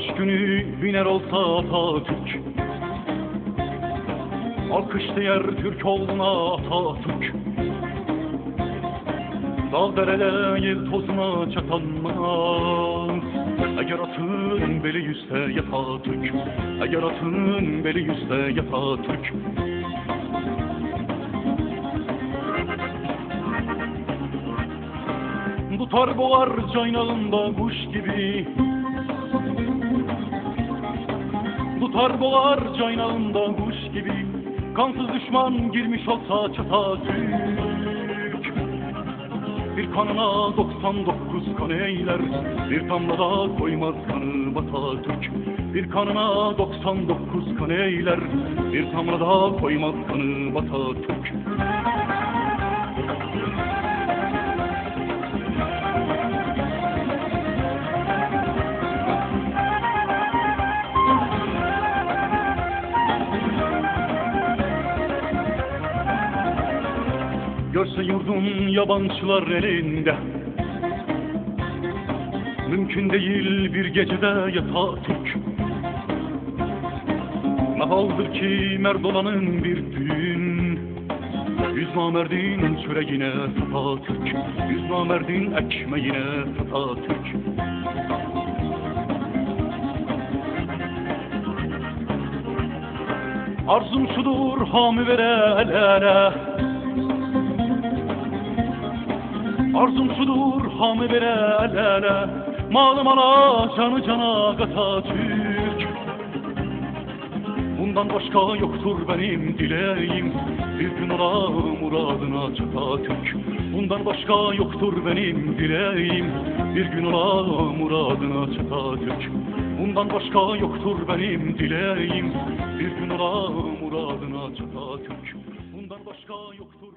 günü biner olsa Atatürk. Alkış değer Türk oğluna Atatürk. Dağ derede yel tozuna çatanmaz Eğer atın beli yüzde yata Türk Eğer atın beli yüzde yata Türk Tutar boğar caynağında kuş gibi Tutar boğar caynağında kuş gibi Kansız düşman girmiş olsa çata Türk Bir kanına 99 kan eyler Bir damla da koymaz kanı bata Türk Bir kanına 99 kan eyler Bir damla da koymaz kanı bata Görse yurdun yabancılar elinde. Mümkün değil bir gecede yata Türk Mahaldır ki Merdolan'ın bir gün Yüz namerdin çöreğine sata Türk Yüz namerdin ekmeğine sata Türk Arzum şudur hami vere el ele Arzum şudur hami vere el Malım ala canı cana kata Türk. Bundan başka yoktur benim dileğim. Bir gün ola muradına çata Türk. Bundan başka yoktur benim dileğim. Bir gün ola muradına çata Türk. Bundan başka yoktur benim dileğim. Bir gün ola muradına çata Türk. Bundan başka yoktur